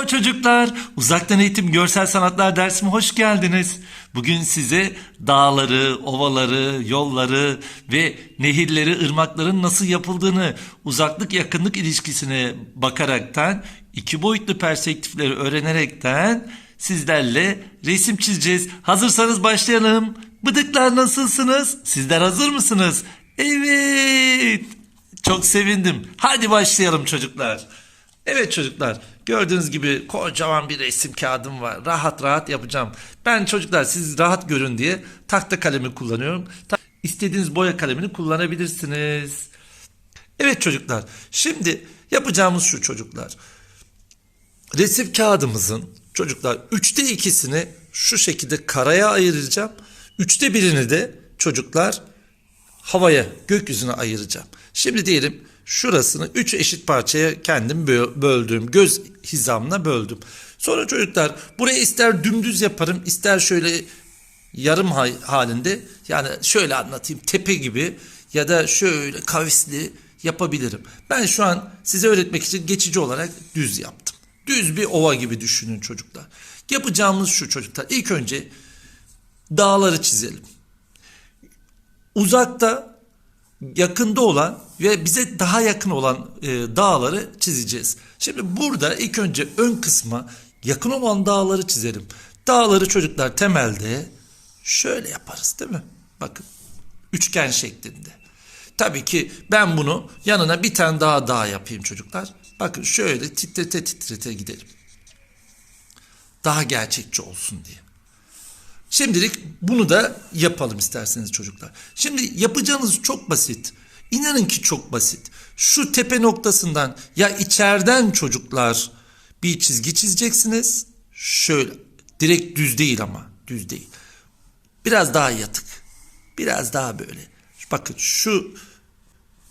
Merhaba çocuklar, uzaktan eğitim görsel sanatlar dersime hoş geldiniz. Bugün size dağları, ovaları, yolları ve nehirleri, ırmakların nasıl yapıldığını uzaklık yakınlık ilişkisine bakaraktan, iki boyutlu perspektifleri öğrenerekten sizlerle resim çizeceğiz. Hazırsanız başlayalım. Bıdıklar nasılsınız? Sizler hazır mısınız? Evet. Çok sevindim. Hadi başlayalım çocuklar. Evet çocuklar gördüğünüz gibi kocaman bir resim kağıdım var. Rahat rahat yapacağım. Ben çocuklar siz rahat görün diye tahta kalemi kullanıyorum. İstediğiniz boya kalemini kullanabilirsiniz. Evet çocuklar şimdi yapacağımız şu çocuklar. Resim kağıdımızın çocuklar üçte ikisini şu şekilde karaya ayıracağım. Üçte birini de çocuklar havaya, gökyüzüne ayıracağım. Şimdi diyelim şurasını üç eşit parçaya kendim bö- böldüm. Göz hizamla böldüm. Sonra çocuklar buraya ister dümdüz yaparım, ister şöyle yarım halinde yani şöyle anlatayım tepe gibi ya da şöyle kavisli yapabilirim. Ben şu an size öğretmek için geçici olarak düz yaptım. Düz bir ova gibi düşünün çocuklar. Yapacağımız şu çocuklar. İlk önce dağları çizelim uzakta yakında olan ve bize daha yakın olan e, dağları çizeceğiz. Şimdi burada ilk önce ön kısma yakın olan dağları çizelim. Dağları çocuklar temelde şöyle yaparız değil mi? Bakın üçgen şeklinde. Tabii ki ben bunu yanına bir tane daha dağ yapayım çocuklar. Bakın şöyle titrete titrete gidelim. Daha gerçekçi olsun diye. Şimdilik bunu da yapalım isterseniz çocuklar. Şimdi yapacağınız çok basit. İnanın ki çok basit. Şu tepe noktasından ya içeriden çocuklar bir çizgi çizeceksiniz. Şöyle direkt düz değil ama düz değil. Biraz daha yatık. Biraz daha böyle. Bakın şu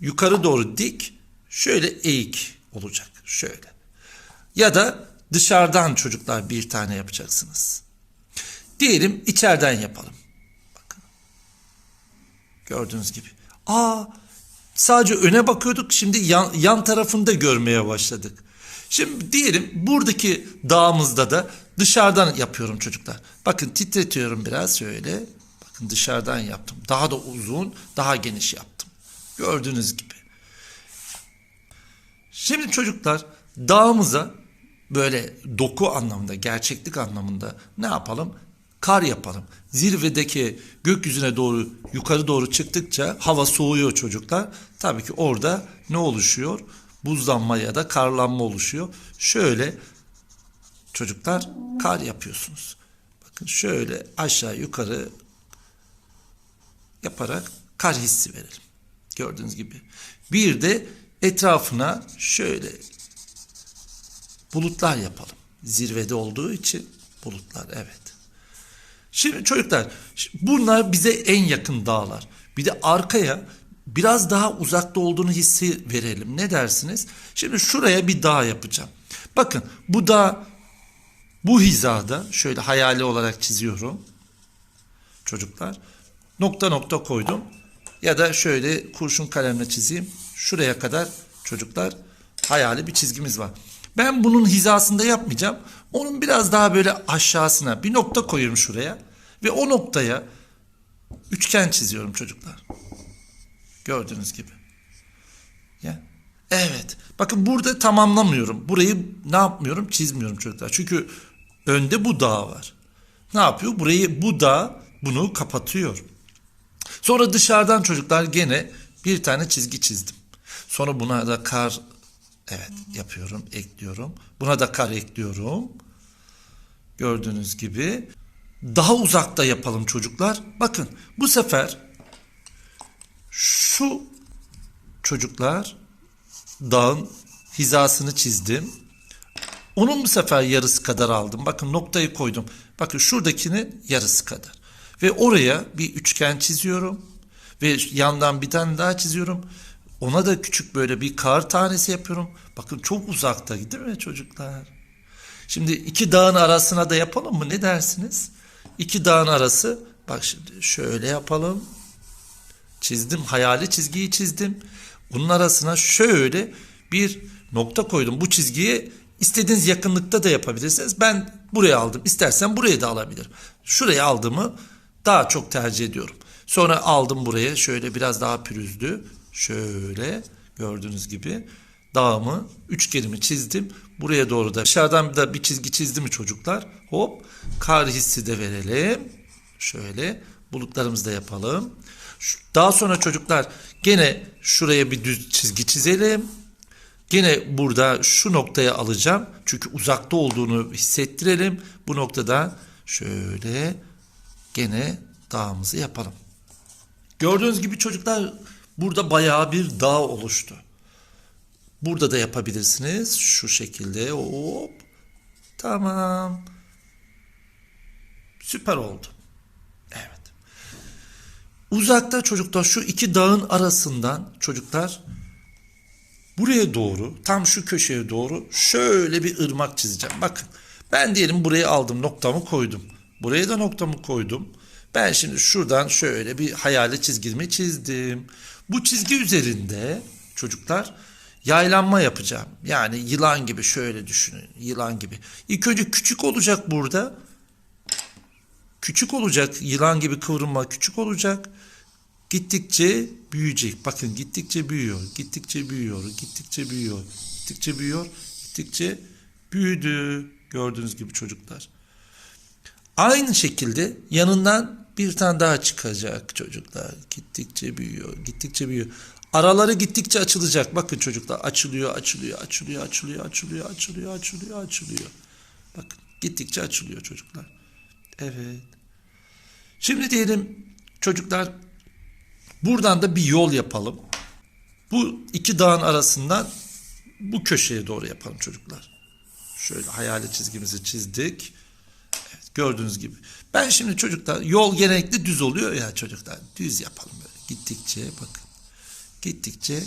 yukarı doğru dik şöyle eğik olacak. Şöyle. Ya da dışarıdan çocuklar bir tane yapacaksınız. Diyelim içeriden yapalım. Bakın. Gördüğünüz gibi. Aa sadece öne bakıyorduk şimdi yan, yan tarafını da görmeye başladık. Şimdi diyelim buradaki dağımızda da dışarıdan yapıyorum çocuklar. Bakın titretiyorum biraz şöyle. Bakın dışarıdan yaptım. Daha da uzun, daha geniş yaptım. Gördüğünüz gibi. Şimdi çocuklar dağımıza böyle doku anlamında, gerçeklik anlamında ne yapalım? Kar yapalım. Zirvedeki gökyüzüne doğru yukarı doğru çıktıkça hava soğuyor çocuklar. Tabii ki orada ne oluşuyor? Buzlanma ya da karlanma oluşuyor. Şöyle çocuklar kar yapıyorsunuz. Bakın şöyle aşağı yukarı yaparak kar hissi verelim. Gördüğünüz gibi. Bir de etrafına şöyle bulutlar yapalım. Zirvede olduğu için bulutlar evet. Şimdi çocuklar bunlar bize en yakın dağlar. Bir de arkaya biraz daha uzakta olduğunu hissi verelim. Ne dersiniz? Şimdi şuraya bir dağ yapacağım. Bakın bu dağ bu hizada şöyle hayali olarak çiziyorum. Çocuklar nokta nokta koydum. Ya da şöyle kurşun kalemle çizeyim. Şuraya kadar çocuklar hayali bir çizgimiz var. Ben bunun hizasında yapmayacağım. Onun biraz daha böyle aşağısına bir nokta koyuyorum şuraya. Ve o noktaya üçgen çiziyorum çocuklar. Gördüğünüz gibi. Ya. Evet. Bakın burada tamamlamıyorum. Burayı ne yapmıyorum? Çizmiyorum çocuklar. Çünkü önde bu dağ var. Ne yapıyor? Burayı bu dağ bunu kapatıyor. Sonra dışarıdan çocuklar gene bir tane çizgi çizdim. Sonra buna da kar evet yapıyorum, ekliyorum. Buna da kar ekliyorum. Gördüğünüz gibi daha uzakta yapalım çocuklar. Bakın bu sefer şu çocuklar dağın hizasını çizdim. Onun bu sefer yarısı kadar aldım. Bakın noktayı koydum. Bakın şuradakinin yarısı kadar. Ve oraya bir üçgen çiziyorum. Ve yandan bir tane daha çiziyorum. Ona da küçük böyle bir kar tanesi yapıyorum. Bakın çok uzakta değil mi çocuklar? Şimdi iki dağın arasına da yapalım mı? Ne dersiniz? İki dağın arası. Bak şimdi şöyle yapalım. Çizdim. Hayali çizgiyi çizdim. Bunun arasına şöyle bir nokta koydum. Bu çizgiye İstediğiniz yakınlıkta da yapabilirsiniz. Ben buraya aldım. İstersen buraya da alabilirim. Şuraya aldığımı daha çok tercih ediyorum. Sonra aldım buraya şöyle biraz daha pürüzlü. Şöyle gördüğünüz gibi dağımı, üçgenimi çizdim. Buraya doğru da dışarıdan da bir çizgi çizdi mi çocuklar? Hop kar hissi de verelim. Şöyle bulutlarımızı da yapalım. Daha sonra çocuklar gene şuraya bir düz çizgi çizelim. Gene burada şu noktaya alacağım. Çünkü uzakta olduğunu hissettirelim. Bu noktada şöyle gene dağımızı yapalım. Gördüğünüz gibi çocuklar burada bayağı bir dağ oluştu. Burada da yapabilirsiniz. Şu şekilde hop. Tamam. Süper oldu. Evet. Uzakta çocuklar şu iki dağın arasından çocuklar buraya doğru tam şu köşeye doğru şöyle bir ırmak çizeceğim. Bakın ben diyelim buraya aldım noktamı koydum. Buraya da noktamı koydum. Ben şimdi şuradan şöyle bir hayali çizgimi çizdim. Bu çizgi üzerinde çocuklar yaylanma yapacağım. Yani yılan gibi şöyle düşünün. Yılan gibi. İlk önce küçük olacak burada. Küçük olacak. Yılan gibi kıvrılma küçük olacak. Gittikçe büyüyecek. Bakın gittikçe büyüyor. Gittikçe büyüyor. Gittikçe büyüyor. Gittikçe büyüyor. Gittikçe büyüdü. Gördüğünüz gibi çocuklar. Aynı şekilde yanından bir tane daha çıkacak çocuklar. Gittikçe büyüyor. Gittikçe büyüyor. Araları gittikçe açılacak. Bakın çocuklar açılıyor, açılıyor, açılıyor, açılıyor, açılıyor, açılıyor, açılıyor, açılıyor. Bakın gittikçe açılıyor çocuklar. Evet. Şimdi diyelim çocuklar buradan da bir yol yapalım. Bu iki dağın arasından bu köşeye doğru yapalım çocuklar. Şöyle hayali çizgimizi çizdik. Evet, gördüğünüz gibi. Ben şimdi çocuklar yol genellikle düz oluyor ya çocuklar. Düz yapalım böyle. Gittikçe bakın. Gittikçe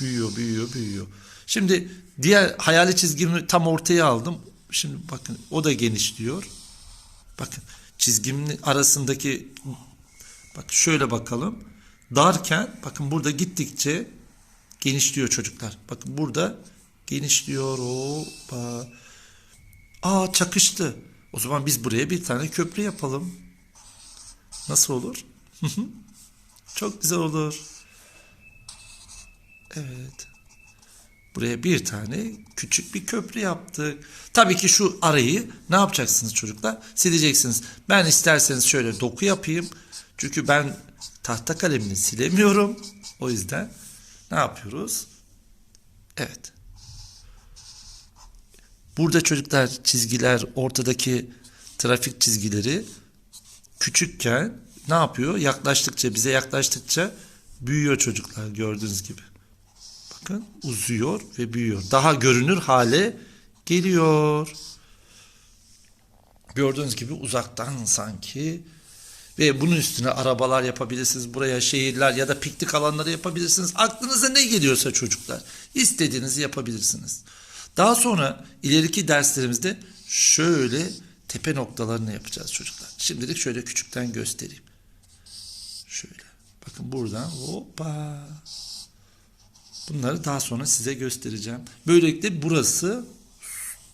büyüyor, büyüyor, büyüyor. Şimdi diğer hayali çizgimi tam ortaya aldım. Şimdi bakın o da genişliyor. Bakın çizgimin arasındaki bak şöyle bakalım. Darken bakın burada gittikçe genişliyor çocuklar. Bakın burada genişliyor. Hoppa. Aa çakıştı. O zaman biz buraya bir tane köprü yapalım. Nasıl olur? Çok güzel olur. Evet. Buraya bir tane küçük bir köprü yaptık. Tabii ki şu arayı ne yapacaksınız çocuklar? Sileceksiniz. Ben isterseniz şöyle doku yapayım. Çünkü ben tahta kalemini silemiyorum. O yüzden ne yapıyoruz? Evet. Burada çocuklar çizgiler ortadaki trafik çizgileri küçükken ne yapıyor? Yaklaştıkça bize yaklaştıkça büyüyor çocuklar gördüğünüz gibi. Bakın uzuyor ve büyüyor. Daha görünür hale geliyor. Gördüğünüz gibi uzaktan sanki ve bunun üstüne arabalar yapabilirsiniz. Buraya şehirler ya da piknik alanları yapabilirsiniz. Aklınıza ne geliyorsa çocuklar istediğinizi yapabilirsiniz. Daha sonra ileriki derslerimizde şöyle tepe noktalarını yapacağız çocuklar. Şimdilik şöyle küçükten göstereyim. Şöyle. Bakın buradan hoppa. Bunları daha sonra size göstereceğim. Böylelikle burası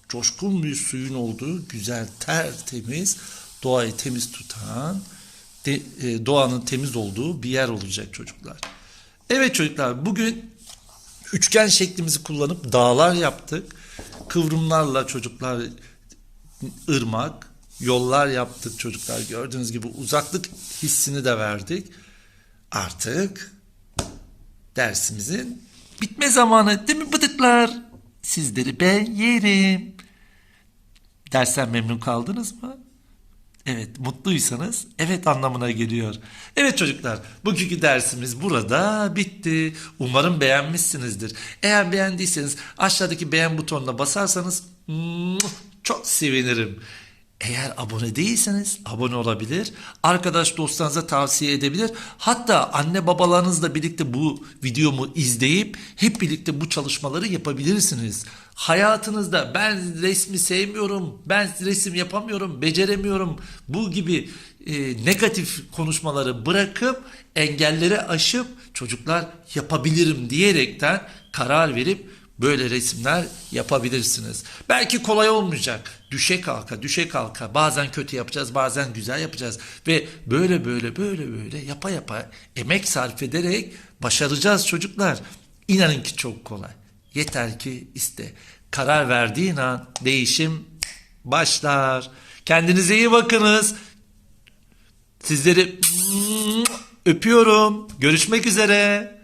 coşkun bir suyun olduğu güzel tertemiz doğayı temiz tutan e, doğanın temiz olduğu bir yer olacak çocuklar. Evet çocuklar bugün üçgen şeklimizi kullanıp dağlar yaptık. Kıvrımlarla çocuklar ırmak, yollar yaptık çocuklar. Gördüğünüz gibi uzaklık hissini de verdik. Artık dersimizin bitme zamanı değil mi bıdıklar? Sizleri ben yerim. Dersten memnun kaldınız mı? Evet, mutluysanız evet anlamına geliyor. Evet çocuklar, bugünkü dersimiz burada bitti. Umarım beğenmişsinizdir. Eğer beğendiyseniz aşağıdaki beğen butonuna basarsanız çok sevinirim. Eğer abone değilseniz abone olabilir, arkadaş dostlarınıza tavsiye edebilir. Hatta anne babalarınızla birlikte bu videomu izleyip hep birlikte bu çalışmaları yapabilirsiniz. Hayatınızda ben resmi sevmiyorum, ben resim yapamıyorum, beceremiyorum bu gibi e, negatif konuşmaları bırakıp engelleri aşıp çocuklar yapabilirim diyerekten karar verip böyle resimler yapabilirsiniz. Belki kolay olmayacak. Düşe kalka, düşe kalka. Bazen kötü yapacağız, bazen güzel yapacağız. Ve böyle böyle böyle böyle yapa yapa emek sarf ederek başaracağız çocuklar. İnanın ki çok kolay. Yeter ki iste. Karar verdiğin an değişim başlar. Kendinize iyi bakınız. Sizleri öpüyorum. Görüşmek üzere.